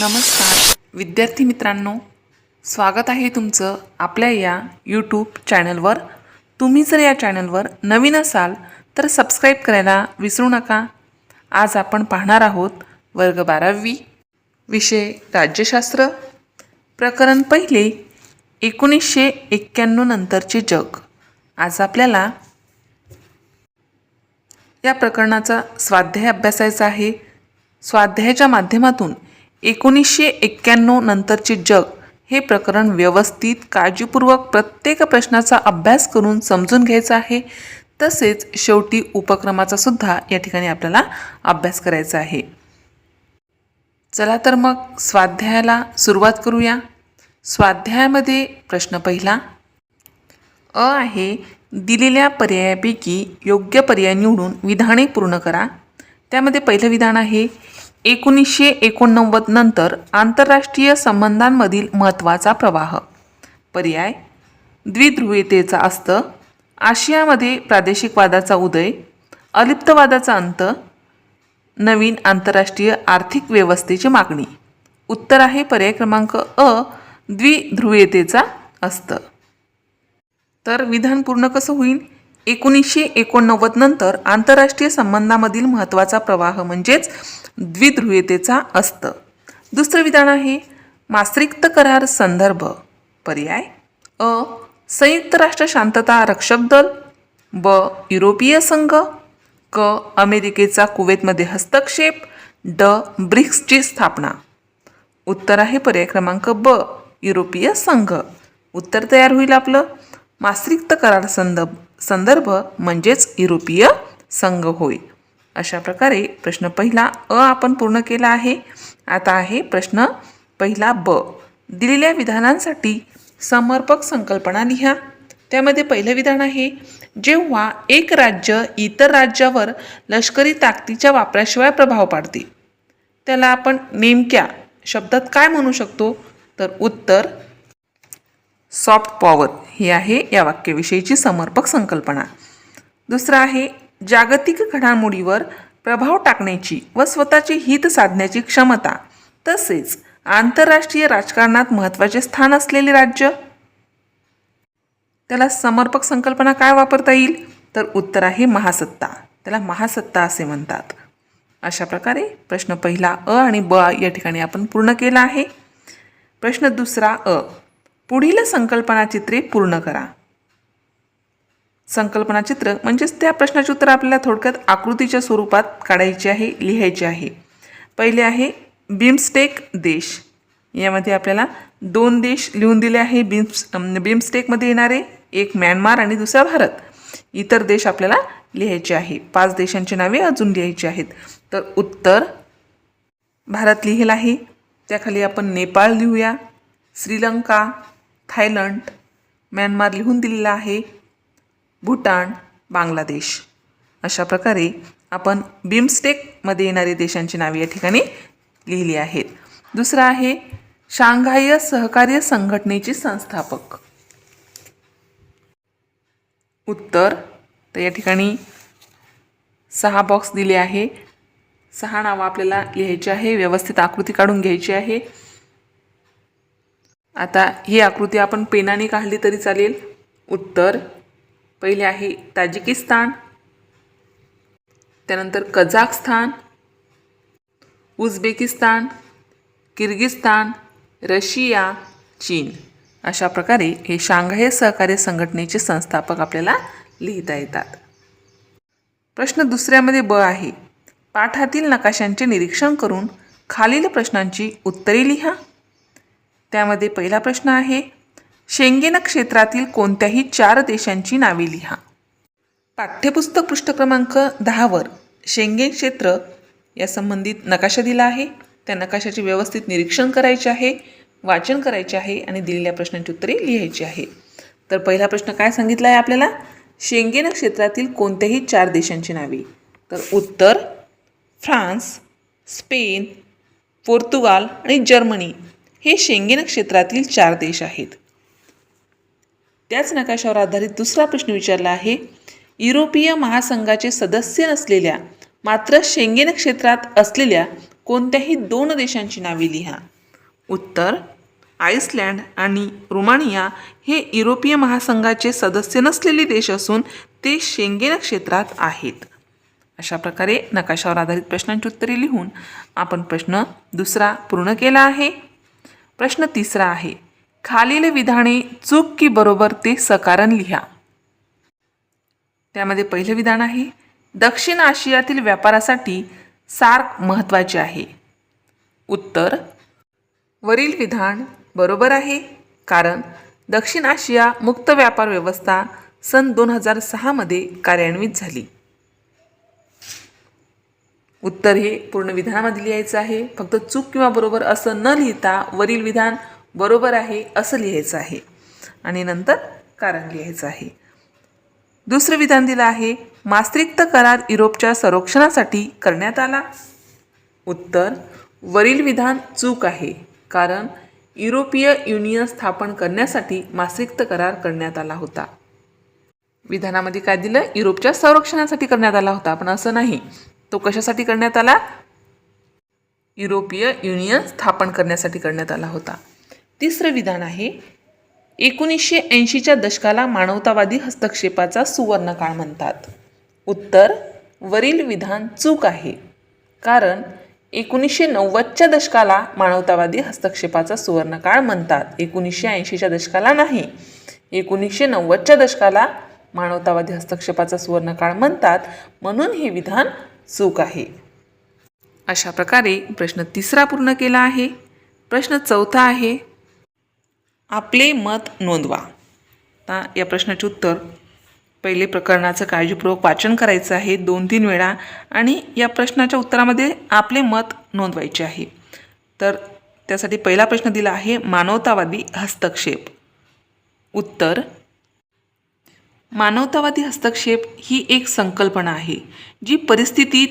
नमस्कार. विद्यार्थी मित्रांनो स्वागत आहे तुमचं आपल्या या यूट्यूब चॅनलवर तुम्ही जर या चॅनलवर नवीन असाल तर सबस्क्राईब करायला विसरू नका. आज आपण पाहणार आहोत वर्ग बारावी विषय राज्यशास्त्र. प्रकरण पहिले एकोणीसशे एक्क्याण्णव नंतरचे जग. आज आपल्याला या प्रकरणाचा स्वाध्याय अभ्यासायचा आहे. स्वाध्यायाच्या माध्यमातून एकोणीसशे एक्क्याण्णव नंतरचे जग हे प्रकरण व्यवस्थित काळजीपूर्वक प्रत्येक प्रश्नाचा अभ्यास करून समजून घ्यायचा आहे. तसेच शेवटी उपक्रमाचा सुद्धा या ठिकाणी आपल्याला अभ्यास करायचा आहे. चला तर मग स्वाध्यायाला सुरुवात करूया. स्वाध्यायामध्ये प्रश्न पहिला. अ आहे दिलेल्या पर्यायापैकी योग्य पर्याय निवडून विधाने पूर्ण करा. त्यामध्ये पहिलं विधान आहे एकोणीसशे एकोणनव्वद नंतर आंतरराष्ट्रीय संबंधांमधील महत्त्वाचा प्रवाह. पर्याय? द्विध्रुवीयतेचा अस्त आशियामध्ये प्रादेशिकवादाचा उदय अलिप्तवादाचा अंत नवीन आंतरराष्ट्रीय आर्थिक व्यवस्थेची मागणी. उत्तर आहे पर्याय क्रमांक अ द्विध्रुवीयतेचा असतं. तर विधान पूर्ण कसं होईल? एकोणीसशे एकोणनव्वद नंतर आंतरराष्ट्रीय संबंधामधील महत्त्वाचा प्रवाह म्हणजेच द्विध्रुवीयतेचा असतं. दुसरं विधान आहे मास्त्रिक्त करार संदर्भ. पर्याय अ. संयुक्त राष्ट्र शांतता रक्षक दल. ब. युरोपीय संघ. क. अमेरिकेचा कुवेतमध्ये हस्तक्षेप. ड. ब्रिक्सची स्थापना. उत्तर आहे पर्याय क्रमांक ब. युरोपीय संघ. उत्तर तयार होईल आपलं. मास्त्रिक्त करार संदर्भ. संदर्भ म्हणजेच युरोपीय संघ होय. अशा प्रकारे प्रश्न पहिला अ आपण पूर्ण केला आहे. आता आहे प्रश्न पहिला ब. दिलेल्या विधानांसाठी समर्पक संकल्पना लिहा. त्यामध्ये पहिलं विधान आहे जेव्हा एक राज्य इतर राज्यावर लष्करी ताकदीच्या वापराशिवाय प्रभाव पाडते. त्याला आपण नेमक्या शब्दात काय म्हणू शकतो? तर उत्तर सॉफ्ट पॉवर ही आहे या वाक्याविषयीची समर्पक संकल्पना. दुसरं आहे जागतिक घडामोडीवर प्रभाव टाकण्याची व स्वतःचे हित साधण्याची क्षमता तसेच आंतरराष्ट्रीय राजकारणात महत्त्वाचे स्थान असलेले राज्य. त्याला समर्पक संकल्पना काय वापरता येईल? तर उत्तर आहे महासत्ता. त्याला महासत्ता असे म्हणतात. अशा प्रकारे प्रश्न पहिला अ आणि ब या ठिकाणी आपण पूर्ण केला आहे. प्रश्न दुसरा अ. पुढील संकल्पनाचित्रे पूर्ण करा. संकल्पनाचित्र म्हणजेच त्या प्रश्नाचे उत्तर आपल्याला थोडक्यात आकृतीच्या स्वरूपात काढायचे आहे लिहायचे आहे. पहिले आहे बिमस्टेक देश. यामध्ये आपल्याला दोन देश लिहून दिले आहे बिम्स बिमस्टेकमध्ये येणारे एक म्यानमार आणि दुसरा भारत. इतर देश आपल्याला लिहायचे आहे. पाच देशांची नावे अजून लिहायची आहेत. तर उत्तर भारत लिहिला आहे. त्याखाली आपण नेपाळ लिहूया श्रीलंका थायलंड म्यानमार लिहून दिलेला आहे. भूटान बांगलादेश. अशा प्रकारे आपण बिमस्टेकमध्ये येणारे देशांची नावे या ठिकाणी लिहिली आहेत. दुसरं आहे शांघाय सहकार्य संघटनेचे संस्थापक. उत्तर तर या ठिकाणी सहा बॉक्स दिले आहे. सहा नावं आपल्याला लिहायची आहे व्यवस्थित आकृती काढून घ्यायची आहे. आता ही आकृती आपण पेनाने काढली तरी चालेल. उत्तर पहिले आहे ताजिकिस्तान त्यानंतर कझाकस्तान उझबेकिस्तान किर्गिस्तान रशिया चीन. अशा प्रकारे हे शांघाय सहकार्य संघटनेचे संस्थापक आपल्याला लिहिता येतात. प्रश्न दुसऱ्यामध्ये ब आहे. पाठातील नकाशांचे निरीक्षण करून खालील प्रश्नांची उत्तरे लिहा. त्यामध्ये पहिला प्रश्न आहे शेंगेन क्षेत्रातील कोणत्याही चार देशांची नावे लिहा. पाठ्यपुस्तक पृष्ठ क्रमांक दहावर शेंगेन क्षेत्र या संबंधित नकाशा दिला आहे. त्या नकाशाचे व्यवस्थित निरीक्षण करायचे आहे वाचन करायचे आहे आणि दिलेल्या प्रश्नांची उत्तरे लिहायची आहे. तर पहिला प्रश्न काय सांगितला आहे आपल्याला? शेंगेन क्षेत्रातील कोणत्याही चार देशांची नावे. तर उत्तर फ्रान्स स्पेन पोर्तुगाल आणि जर्मनी. हे शेंगेन क्षेत्रातील चार देश आहेत. त्याच नकाशावर आधारित दुसरा प्रश्न विचारला आहे युरोपीय महासंघाचे सदस्य नसलेल्या मात्र शेंगेन क्षेत्रात असलेल्या कोणत्याही दोन देशांची नावे लिहा. उत्तर आईसलँड आणि रोमानिया हे युरोपीय महासंघाचे सदस्य नसलेले देश असून ते शेंगेन क्षेत्रात आहेत. अशा प्रकारे नकाशावर आधारित प्रश्नांची उत्तरे लिहून आपण प्रश्न दुसरा पूर्ण केला आहे. प्रश्न तिसरा आहे. खालील विधाने चूक की बरोबर ते सकारण लिहा. त्यामध्ये पहिलं विधान आहे दक्षिण आशियातील व्यापारासाठी सार्क महत्त्वाचे आहे. उत्तर वरील विधान बरोबर आहे कारण दक्षिण आशिया मुक्त व्यापार व्यवस्था सन दोन हजार सहामध्ये कार्यान्वित झाली. उत्तर हे पूर्ण विधानामध्ये लिहायचं आहे. फक्त चूक किंवा बरोबर असं न लिहिता वरील विधान बरोबर आहे असं लिहायचं आहे. आणि नंतर कारण लिहायचं आहे. दुसरं विधान दिलं आहे मास्त्रिक्त करार युरोपच्या संरक्षणासाठी करण्यात आला. उत्तर वरील विधान चूक आहे कारण युरोपीय युनियन स्थापन करण्यासाठी मास्त्रिक्त करार करण्यात आला होता. विधानामध्ये काय दिलं? युरोपच्या संरक्षणासाठी करण्यात आला होता. पण असं नाही. तो कशासाठी करण्यात आला? युरोपीय युनियन स्थापन करण्यासाठी करण्यात आला होता. तिसरं विधान आहे एकोणीसशे ऐंशीच्या दशकाला मानवतावादी हस्तक्षेपाचा सुवर्णकाळ म्हणतात. उत्तर वरील विधान चूक आहे कारण एकोणीसशे नव्वदच्या दशकाला मानवतावादी हस्तक्षेपाचा सुवर्णकाळ म्हणतात. एकोणीसशे ऐंशीच्या दशकाला नाही एकोणीसशे नव्वदच्या दशकाला मानवतावादी हस्तक्षेपाचा सुवर्णकाळ म्हणतात. म्हणून हे विधान चूक आहे. अशा प्रकारे प्रश्न तिसरा पूर्ण केला आहे. प्रश्न चौथा आहे. आपले मत नोंदवा. आता या प्रश्नाचे उत्तर. पहिले प्रकरणाचं काळजीपूर्वक वाचन करायचं आहे दोन तीन वेळा आणि या प्रश्नाच्या उत्तरामध्ये आपले मत नोंदवायचे आहे. तर त्यासाठी पहिला प्रश्न दिला आहे मानवतावादी हस्तक्षेप. उत्तर मानवतावादी हस्तक्षेप ही एक संकल्पना आहे जी परिस्थितीत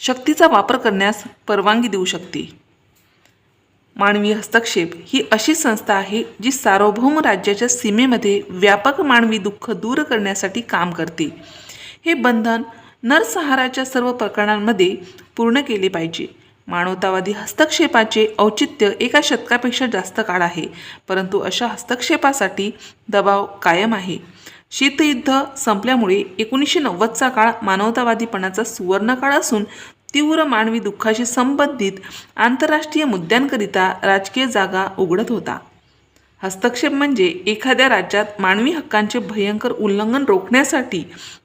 शक्तीचा वापर करण्यास परवानगी देऊ शकते. मानवी हस्तक्षेप ही अशी संस्था आहे जी सार्वभौम राज्याच्या सीमेमध्ये व्यापक मानवी दुःख दूर करण्यासाठी काम करते. हे बंधन नरसहाराच्या सर्व प्रकरणांमध्ये पूर्ण केले पाहिजे. मानवतावादी हस्तक्षेपाचे औचित्य एका शतकापेक्षा जास्त काळ आहे परंतु अशा हस्तक्षेपासाठी दबाव कायम आहे. शीतयुद्ध संपल्यामुळे एकोणीसशे नव्वदचा काळ मानवतावादीपणाचा सुवर्णकाळ असून तीव्र मानवी दुःखाशी संबंधित आंतरराष्ट्रीय मुद्द्यांकरिता राजकीय जागा उघडत होता. हस्तक्षेप म्हणजे एखाद्या राज्यात मानवी हक्कांचे भयंकर उल्लंघन रोखण्यासाठी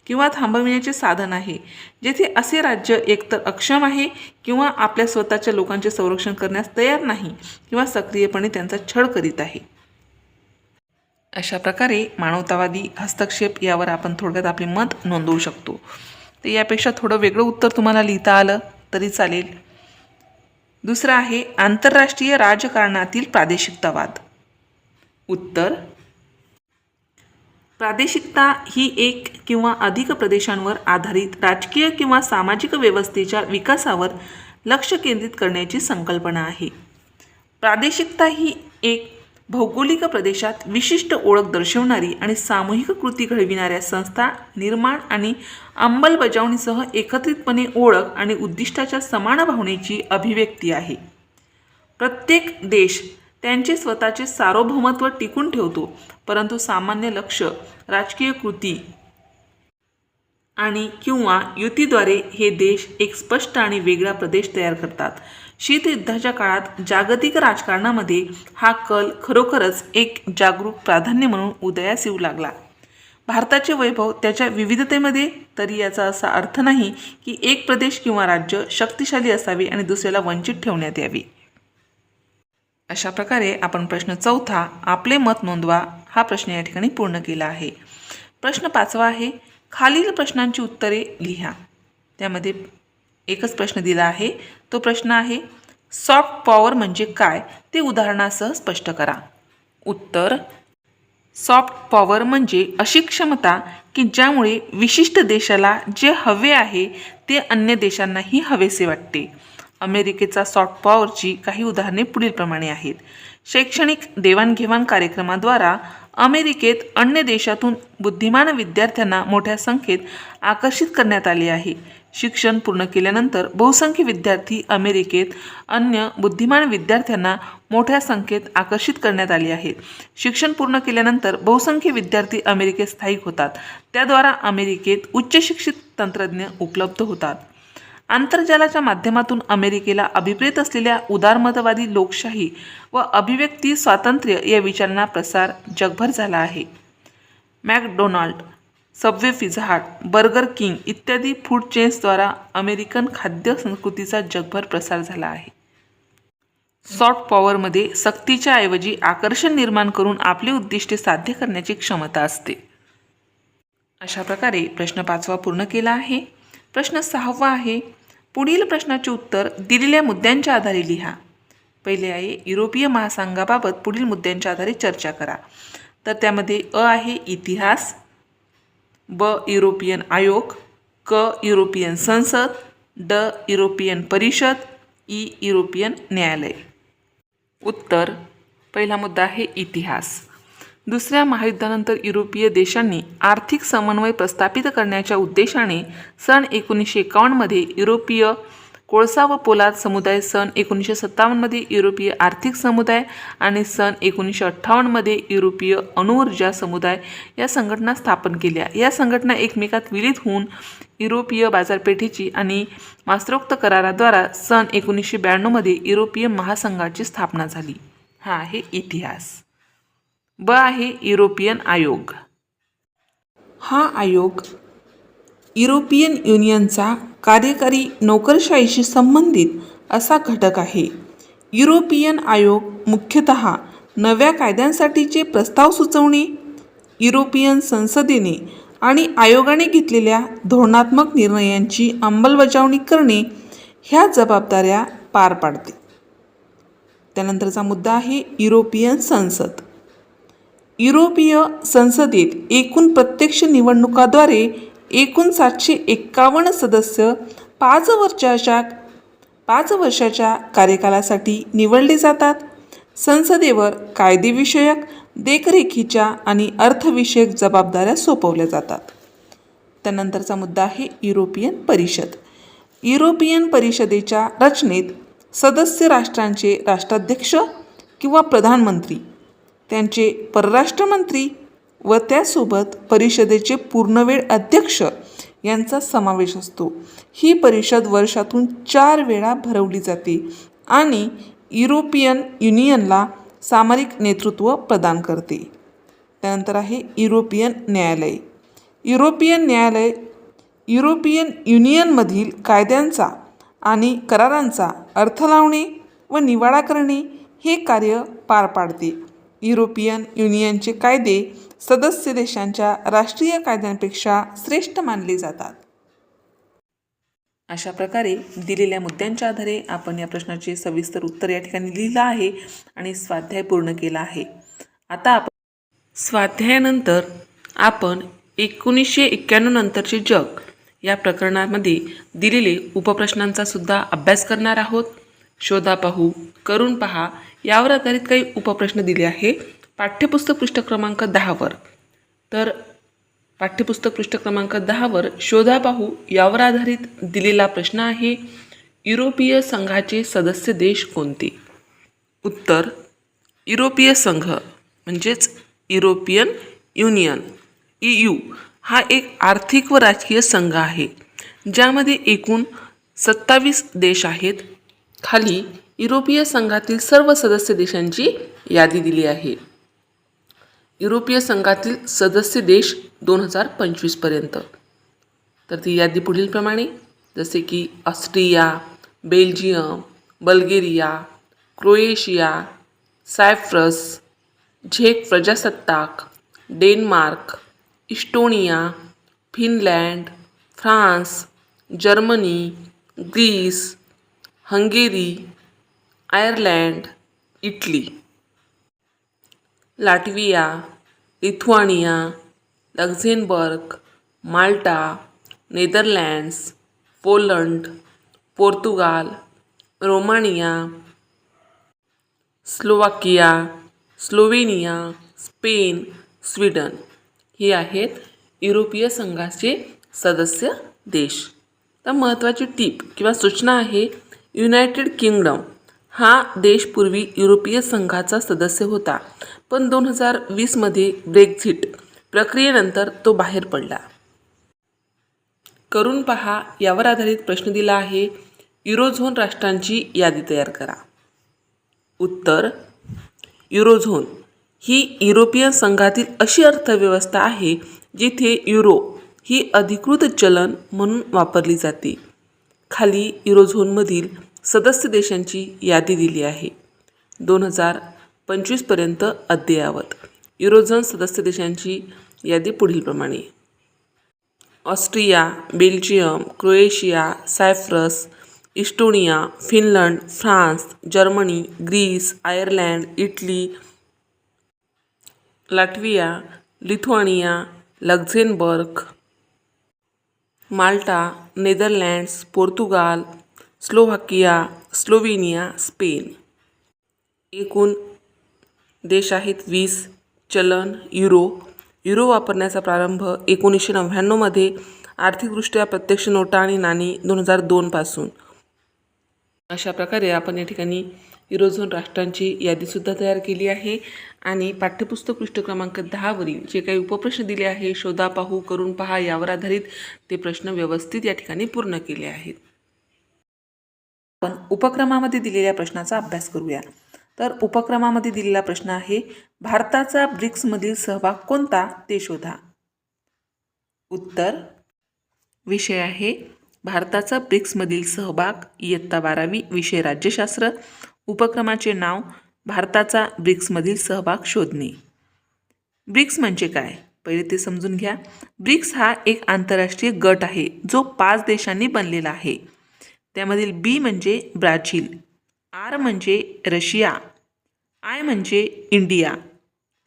किंवा थांबविण्याचे साधन आहे जेथे असे राज्य एकतर अक्षम आहे किंवा आपल्या स्वतःच्या लोकांचे संरक्षण करण्यास तयार नाही किंवा सक्रियपणे त्यांचा छळ करीत आहे. अशा प्रकारे मानवतावादी हस्तक्षेप यावर आपण थोडक्यात आपले मत नोंदवू शकतो. तर यापेक्षा थोडं वेगळं उत्तर तुम्हाला लिहिता आलं तरी चालेल. दुसरं आहे आंतरराष्ट्रीय राजकारणातील प्रादेशिकतावाद. उत्तर प्रादेशिकता ही एक किंवा अधिक प्रदेशांवर आधारित राजकीय किंवा सामाजिक व्यवस्थेच्या विकासावर लक्ष केंद्रित करण्याची संकल्पना आहे. प्रादेशिकता ही एक भौगोलिक प्रदेशात विशिष्ट ओळख दर्शवणारी आणि सामूहिक कृती घडविणाऱ्या संस्था निर्माण आणि अंमलबजावणीसह एकत्रितपणे ओळख आणि उद्दिष्टाच्या समान भावनेची अभिव्यक्ती आहे. प्रत्येक देश त्यांचे स्वतःचे सार्वभौमत्व टिकून ठेवतो परंतु सामान्य लक्ष राजकीय कृती आणि किंवा युतीद्वारे हे देश एक स्पष्ट आणि वेगळा प्रदेश तयार करतात. शीतयुद्धाच्या काळात जागतिक राजकारणामध्ये हा कल खरोखरच एक जागरूक प्राधान्य म्हणून उदयास येऊ लागला. भारताचे वैभव त्याच्या विविधतेमध्ये तरी याचा असा अर्थ नाही की एक प्रदेश किंवा राज्य शक्तिशाली असावे आणि दुसऱ्याला वंचित ठेवण्यात यावे. अशा प्रकारे आपण प्रश्न चौथा आपले मत नोंदवा हा प्रश्न या ठिकाणी पूर्ण केला आहे. प्रश्न पाचवा आहे खालील प्रश्नांची उत्तरे लिहा. त्यामध्ये एकच प्रश्न दिला आहे. तो प्रश्न आहे सॉफ्ट पॉवर म्हणजे काय? ते उदाहरणासह स्पष्ट करा. उत्तर सॉफ्ट पॉवर म्हणजे अशी क्षमता की ज्यामुळे विशिष्ट देशाला जे हवे आहे ते अन्य देशांनाही हवेसे वाटते. अमेरिकेचा सॉफ्ट पॉवरची काही उदाहरणे पुढीलप्रमाणे आहेत. शैक्षणिक देवाणघेवाण कार्यक्रमाद्वारा अमेरिकेत अन्य देशातून बुद्धिमान विद्यार्थ्यांना मोठ्या संख्येत आकर्षित करण्यात आले आहे. शिक्षण पूर्ण केल्यानंतर बहुसंख्य विद्यार्थी अमेरिकेत अन्य बुद्धिमान विद्यार्थ्यांना मोठ्या संख्येत आकर्षित करण्यात आले आहेत. शिक्षण पूर्ण केल्यानंतर बहुसंख्य विद्यार्थी अमेरिकेत स्थायिक होतात. त्याद्वारा अमेरिकेत उच्च शिक्षित तंत्रज्ञ उपलब्ध होतात. आंतरजालाच्या माध्यमातून अमेरिकेला अभिप्रेत असलेल्या उदारमतवादी लोकशाही व अभिव्यक्ती स्वातंत्र्य या विचारांना प्रसार जगभर झाला आहे. McDonald Subway Pizza Hut Burger King इत्यादी फूड चेन्सद्वारा अमेरिकन खाद्य संस्कृतीचा जगभर प्रसार झाला आहे. सॉफ्ट पॉवरमध्ये सक्तीच्या ऐवजी आकर्षण निर्माण करून आपली उद्दिष्टे साध्य करण्याची क्षमता असते. अशा प्रकारे प्रश्न पाचवा पूर्ण केला आहे. प्रश्न सहावा आहे पुढील प्रश्नाचे उत्तर दिलेल्या मुद्द्यांच्या आधारे लिहा. पहिले आहे युरोपीय महासंघाबाबत पुढील मुद्द्यांच्या आधारे चर्चा करा. तर त्यामध्ये अ आहे इतिहास ब युरोपियन आयोग क युरोपियन संसद ड युरोपियन परिषद ई युरोपियन न्यायालय. उत्तर पहिला मुद्दा आहे इतिहास. दुसऱ्या महायुद्धानंतर युरोपीय देशांनी आर्थिक समन्वय प्रस्थापित करण्याच्या उद्देशाने सन एकोणीसशे एकावन्नमध्ये युरोपीय कोळसा व पोलाद समुदाय सन एकोणीसशे सत्तावन्नमध्ये युरोपीय आर्थिक समुदाय आणि सन एकोणीसशे अठ्ठावन्नमध्ये युरोपीय अणुऊर्जा समुदाय या संघटना स्थापन केल्या. या संघटना एकमेकात विलीत होऊन युरोपीय बाजारपेठेची आणि मास्त्रोक्त कराराद्वारा सन एकोणीसशे ब्याण्णवमध्ये युरोपीय महासंघाची स्थापना झाली. हा आहे इतिहास. ब आहे युरोपियन आयोग. हा आयोग युरोपियन युनियनचा कार्यकारी नोकरशाहीशी संबंधित असा घटक आहे. युरोपियन आयोग मुख्यतः नव्या कायद्यांसाठीचे प्रस्ताव सुचवणे युरोपियन संसदेने आणि आयोगाने घेतलेल्या धोरणात्मक निर्णयांची अंमलबजावणी करणे ह्या जबाबदाऱ्या पार पाडते. त्यानंतरचा मुद्दा आहे युरोपियन संसद. युरोपीय संसदेत एकूण प्रत्यक्ष निवडणुकाद्वारे एकूण सातशे एक्कावन्न सदस्य पाच वर्षाच्या पाच वर्षाच्या कार्यकालासाठी निवडले जातात. संसदेवर कायदेविषयक देखरेखीच्या आणि अर्थविषयक जबाबदाऱ्या सोपवल्या जातात. त्यानंतरचा मुद्दा आहे युरोपियन परिषद. युरोपियन परिषदेच्या रचनेत सदस्य राष्ट्रांचे राष्ट्राध्यक्ष किंवा प्रधानमंत्री त्यांचे परराष्ट्रमंत्री व त्यासोबत परिषदेचे पूर्णवेळ अध्यक्ष यांचा समावेश असतो. ही परिषद वर्षातून चार वेळा भरवली जाते आणि युरोपियन युनियनला सामरिक नेतृत्व प्रदान करते. त्यानंतर आहे युरोपियन न्यायालय. युरोपियन न्यायालय युरोपियन युनियनमधील कायद्यांचा आणि करारांचा अर्थ लावणे व निवाडा करणे हे कार्य पार पाडते. युरोपियन युनियनचे कायदे सदस्य देशांच्या राष्ट्रीय कायद्यांपेक्षा श्रेष्ठ मानले जातात. अशा प्रकारे दिलेल्या मुद्द्यांच्या आधारे आपण या प्रश्नाचे सविस्तर उत्तर या ठिकाणी लिहिलं आहे आणि स्वाध्याय पूर्ण केला आहे. आता आपण स्वाध्यायानंतर आपण एकोणीसशे एक्क्याण्णव नंतरचे जग या प्रकरणामध्ये दिलेले उपप्रश्नांचा सुद्धा अभ्यास करणार आहोत. शोधा पाहू करून पहा यावर आधारित काही उपप्रश्न दिले आहे पाठ्यपुस्तक पृष्ठ क्रमांक दहावर तर पाठ्यपुस्तक पृष्ठ क्रमांक दहावर शोधा पाहू यावर आधारित दिलेला प्रश्न आहे युरोपीय संघाचे सदस्य देश कोणते? उत्तर युरोपीय संघ म्हणजेच युरोपियन युनियन ई यू हा एक आर्थिक व राजकीय संघ आहे ज्यामध्ये एकूण सत्तावीस देश आहेत. खाली युरोपीय संघातील सर्व सदस्य देशांची यादी दिली आहे. युरोपीय संघातील सदस्य देश दोन हजार पंचवीसपर्यंत तर ती यादी पुढीलप्रमाणे जसे की Austria Belgium Bulgaria Croatia Cyprus झेक प्रजासत्ताक Denmark Estonia Finland France Germany Greece Hungary Ireland Italy. Latvia Lithuania Luxembourg Malta Netherlands Poland Portugal Romania Slovakia Slovenia Spain Sweden हे आहेत युरोपीय संघाचे सदस्य देश. तर महत्त्वाची टीप किंवा सूचना आहे युनायटेड किंगडम. हा देश पूर्वी युरोपीय संघाचा सदस्य होता. पण दोन हजार वीसमध्ये ब्रेक्झिट प्रक्रियेनंतर तो बाहेर पडला. करून पहा यावर आधारित प्रश्न दिला आहे युरोझोन राष्ट्रांची यादी तयार करा. उत्तर युरोझोन ही युरोपियन संघातील अशी अर्थव्यवस्था आहे जिथे युरो ही अधिकृत चलन म्हणून वापरली जाते. खाली युरोझोनमधील सदस्य देशांची यादी दिली आहे. दोन हजार पंचवीसपर्यंत अद्ययावत. युरोझोन सदस्य देशांची यादी पुढीलप्रमाणे Austria Belgium Croatia Cyprus Estonia Finland France Germany Greece Ireland Italy Latvia Lithuania Luxembourg Malta Netherlands Portugal Slovakia Slovenia Spain. एकूण देश आहेत वीस चलन युरो. युरो वापरण्याचा प्रारंभ एकोणीसशे नव्याण्णवमध्ये आर्थिकदृष्ट्या प्रत्यक्ष नोटा आणि नाणी दोन हजार दोनपासून अशा प्रकारे आपण या ठिकाणी युरोझोन राष्ट्रांची यादीसुद्धा तयार केली आहे आणि पाठ्यपुस्तक पृष्ठ क्रमांक दहावरील जे काही उपप्रश्न दिले आहे शोधा पाहू करून पहा यावर आधारित ते प्रश्न व्यवस्थित या ठिकाणी पूर्ण केले आहेत. आपण उपक्रमामध्ये दिलेल्या प्रश्नाचा अभ्यास करूया. तर उपक्रमामध्ये दिलेला प्रश्न आहे भारताचा ब्रिक्समधील सहभाग कोणता? ते शोधा. उत्तर विषय आहे भारताचा ब्रिक्समधील सहभाग इयत्ता बारावी विषय राज्यशास्त्र. उपक्रमाचे नाव भारताचा ब्रिक्समधील सहभाग शोधणे. ब्रिक्स म्हणजे काय? पहिले ते समजून घ्या. ब्रिक्स हा एक आंतरराष्ट्रीय गट आहे जो पाच देशांनी बनलेला आहे. त्यामधील बी म्हणजे ब्राझील आर म्हणजे रशिया आय म्हणजे इंडिया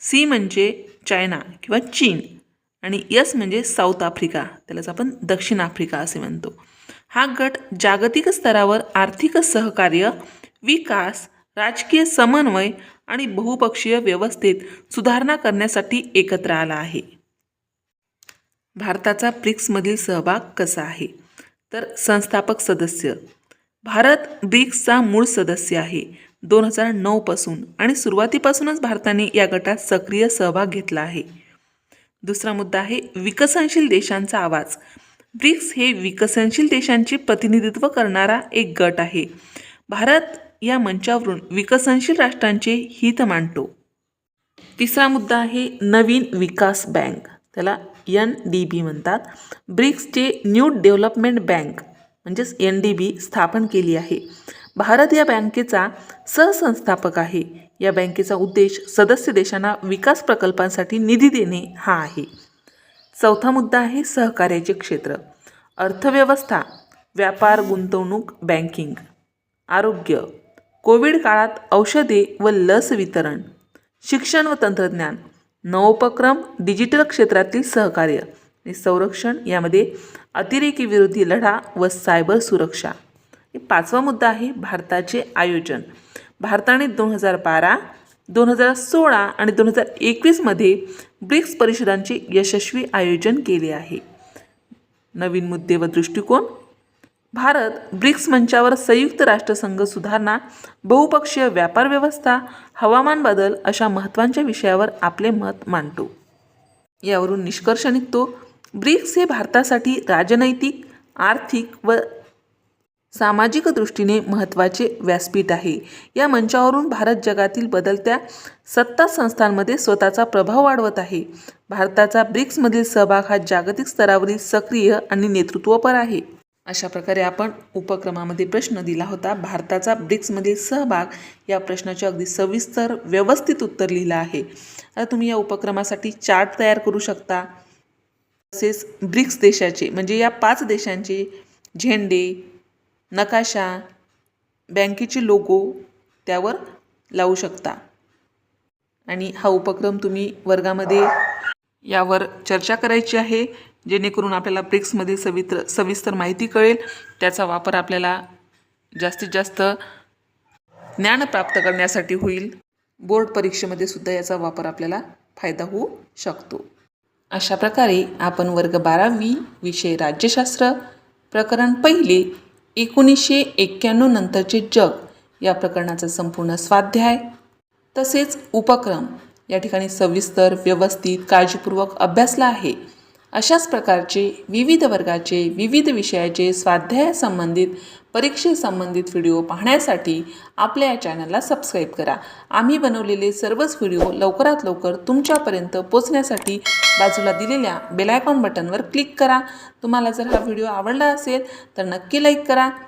सी म्हणजे चायना किंवा चीन आणि यस म्हणजे साऊथ आफ्रिका त्यालाच आपण दक्षिण आफ्रिका असे म्हणतो. हा गट जागतिक स्तरावर आर्थिक सहकार्य विकास राजकीय समन्वय आणि बहुपक्षीय व्यवस्थेत सुधारणा करण्यासाठी एकत्र आला आहे. भारताचा ब्रिक्समधील सहभाग कसा आहे? तर संस्थापक सदस्य. भारत ब्रिक्सचा मूळ सदस्य आहे. दोन हजार नऊपासून आणि सुरुवातीपासूनच भारताने या गटात सक्रिय सहभाग घेतला आहे. दुसरा मुद्दा आहे विकसनशील देशांचा आवाज. ब्रिक्स हे विकसनशील देशांचे प्रतिनिधित्व करणारा एक गट आहे. भारत या मंचावरून विकसनशील राष्ट्रांचे हित मांडतो. तिसरा मुद्दा आहे नवीन विकास बँक. त्याला एन डी बी म्हणतात. ब्रिक्सचे न्यू डेव्हलपमेंट बँक म्हणजेच एन डी बी स्थापन केली आहे. भारत या बँकेचा सहसंस्थापक आहे. या बँकेचा उद्देश सदस्य देशांना विकास प्रकल्पांसाठी निधी देणे हा आहे. चौथा मुद्दा आहे सहकार्याचे क्षेत्र. अर्थव्यवस्था व्यापार गुंतवणूक बँकिंग आरोग्य कोविड काळात औषधे व लस वितरण शिक्षण व तंत्रज्ञान नवोपक्रम डिजिटल क्षेत्रातील सहकार्य आणि संरक्षण यामध्ये अतिरेकी विरोधी लढा व सायबर सुरक्षा. हे पाचवा मुद्दा आहे भारताचे आयोजन. भारताने दोन हजार बारा दोन हजार सोळा आणि दोन हजार एकवीसमध्ये ब्रिक्स परिषदांचे यशस्वी आयोजन केले आहे. नवीन मुद्दे व दृष्टिकोन भारत ब्रिक्स मंचावर संयुक्त राष्ट्रसंघ सुधारणा बहुपक्षीय व्यापार व्यवस्था हवामान बदल अशा महत्त्वाच्या विषयावर आपले मत मांडतो. यावरून निष्कर्ष निघतो ब्रिक्स हे भारतासाठी राजनैतिक आर्थिक व सामाजिक दृष्टीने महत्त्वाचे व्यासपीठ आहे. या मंचावरून भारत जगातील बदलत्या सत्ता संस्थांमध्ये स्वतःचा प्रभाव वाढवत आहे. भारताचा ब्रिक्समधील सहभाग हा जागतिक स्तरावरील सक्रिय आणि नेतृत्वपर आहे. अशा प्रकारे आपण उपक्रमामध्ये प्रश्न दिला होता. भारताचा ब्रिक्समधील सहभाग या प्रश्नाचे अगदी सविस्तर व्यवस्थित उत्तर लिहिलं आहे. आता तुम्ही या उपक्रमासाठी चार्ट तयार करू शकता. तसेच ब्रिक्स देशाचे म्हणजे या पाच देशांचे झेंडे नकाशा बँकेचे लोगो त्यावर लावू शकता. आणि हा उपक्रम तुम्ही वर्गामध्ये यावर चर्चा करायची आहे. जेणेकरून आपल्याला ब्रिक्समध्ये सवित्र सविस्तर माहिती कळेल. त्याचा वापर आपल्याला जास्तीत जास्त ज्ञान प्राप्त करण्यासाठी होईल. बोर्ड परीक्षेमध्ये सुद्धा याचा वापर आपल्याला फायदा होऊ शकतो. अशा प्रकारे आपण वर्ग बारावी विषय राज्यशास्त्र प्रकरण पहिले एकोणीसशे एक्क्याण्णव नंतरचे जग या प्रकरणाचा संपूर्ण स्वाध्याय तसेच उपक्रम या ठिकाणी सविस्तर व्यवस्थित काळजीपूर्वक अभ्यासला आहे. अशाच प्रकारचे विविध वर्गाचे विविध विषयाचे स्वाध्याय संबंधित परीक्षेसंबंधित व्हिडिओ पाहण्यासाठी आपल्या या चॅनलला सबस्क्राईब करा. आम्ही बनवलेले सर्वच व्हिडिओ लवकरात लवकर तुमच्यापर्यंत पोचण्यासाठी बाजूला दिलेल्या बेलायकॉन बटनवर क्लिक करा. तुम्हाला जर हा व्हिडिओ आवडला असेल तर नक्की लाईक करा.